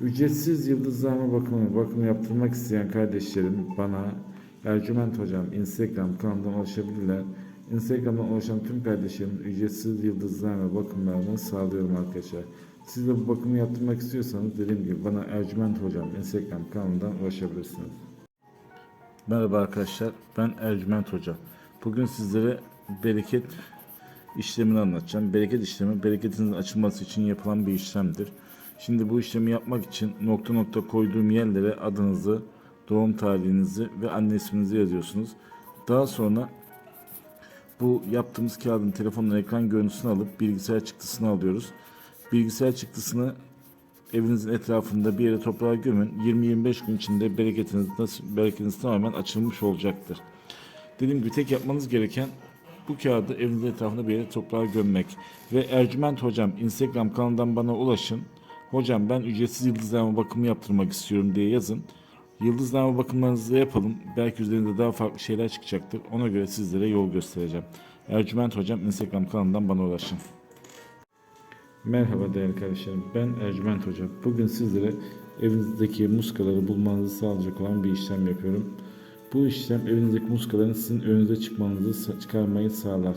Ücretsiz yıldızlama bakımı, bakım yaptırmak isteyen kardeşlerim bana Ercüment Hocam Instagram kanalından ulaşabilirler. Instagram'dan ulaşan tüm kardeşlerim ücretsiz yıldızlama bakımlarını sağlıyorum arkadaşlar. Siz de bu bakımı yaptırmak istiyorsanız dediğim gibi bana Ercüment Hocam Instagram kanalından ulaşabilirsiniz. Merhaba arkadaşlar ben Ercüment Hoca. Bugün sizlere bereket işlemini anlatacağım. Bereket işlemi bereketinizin açılması için yapılan bir işlemdir. Şimdi bu işlemi yapmak için nokta nokta koyduğum yerlere adınızı, doğum tarihinizi ve anne isminizi yazıyorsunuz. Daha sonra bu yaptığımız kağıdın telefonun ekran görüntüsünü alıp bilgisayar çıktısını alıyoruz. Bilgisayar çıktısını evinizin etrafında bir yere toprağa gömün. 20-25 gün içinde bereketiniz, bereketiniz tamamen açılmış olacaktır. Dediğim gibi tek yapmanız gereken bu kağıdı evinizin etrafında bir yere toprağa gömmek. Ve Ercüment Hocam Instagram kanalından bana ulaşın. Hocam ben ücretsiz yıldızlama bakımı yaptırmak istiyorum diye yazın. Yıldızlama bakımlarınızı yapalım. Belki üzerinde daha farklı şeyler çıkacaktır. Ona göre sizlere yol göstereceğim. Ercüment Hocam Instagram kanalından bana ulaşın. Merhaba değerli kardeşlerim. Ben Ercüment Hoca. Bugün sizlere evinizdeki muskaları bulmanızı sağlayacak olan bir işlem yapıyorum. Bu işlem evinizdeki muskaların sizin önünüze çıkmanızı çıkarmayı sağlar.